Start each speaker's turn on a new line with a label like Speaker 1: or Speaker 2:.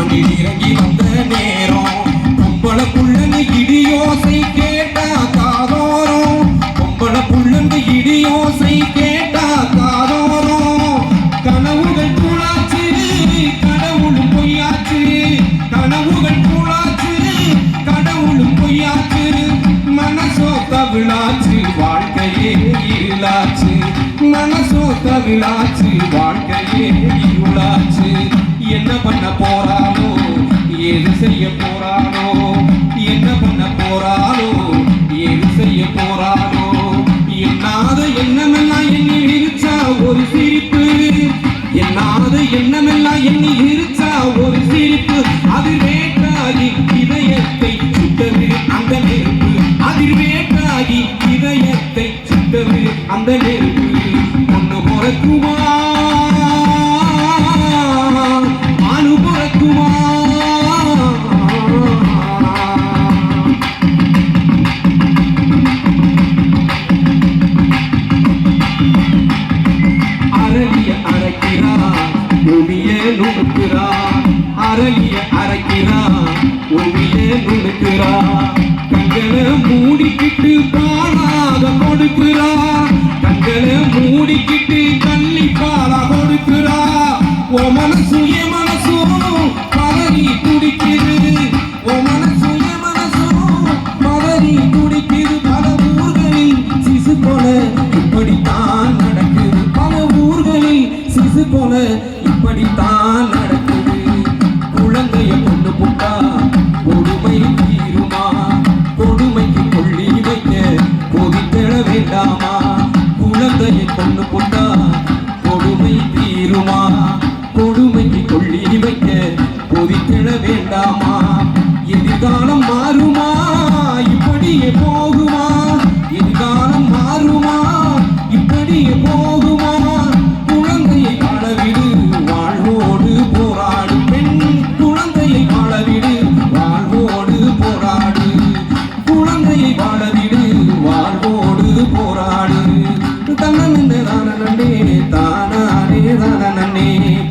Speaker 1: மண்ணில் இறங்கி வந்த நேரம். பொம்பள புள்ளங்க இடியோசை கேட்டா காதோரம். பொம்பள புள்ளங்க இடியோசை கேட்டா காதோரம். கனவுகள் கூழாச்சு கடவுள் பொய்யாச்சு. கனவுகள் கூழாச்சு கடவுளும் பொய்யாச்சு. மனசோ தவிழாச்சு வாழ்க்கையே இருளாச்சு. மனசோ தவிழாச்சு வாழ்க்கையே இருளாச்சு. என்ன பண்ண போறானோ ஏது செய்ய போறாளோ என்ன பண்ண போறாளோ ஏது செய்ய போறாளோ என்னாத எண்ணமெல்லாம் எண்ணி இருச்சா ஒரு சிரிப்பு? என்னாத எண்ணமெல்லாம் எண்ணி இருச்சா ஒரு சிரிப்பு? அது வேட்டாகி இதயத்தை சுட்டது அந்த நெருப்பு. அதில் வேட்டாகி இதயத்தை சுட்டது அந்த நெருப்பு. ஒன்று பிறக்குமா அரளிய அரைக்கிறான் பூமிய நுணுக்கிறான் கண்களை மூடிக்கிட்டு பாலாக கொடுக்கிறா. கண்களை மூடிக்கிட்டு தள்ளி பாலா கொடுக்கிறா. ஓ மனசு என் மனசும் பதறி துடிக்குது. ஓ மனசு என் மனசும் பதறி துடிக்குது. பல ஊர்களில் சிசு போல இப்படித்தான் நடக்குது. பல ஊர்களில் சிசு போல இப்படித்தான் குழந்தையை கொண்டு கொண்டா கொடுமை தீருமா? தானே தானானே தானே தன்னே தானே தானானே. தானே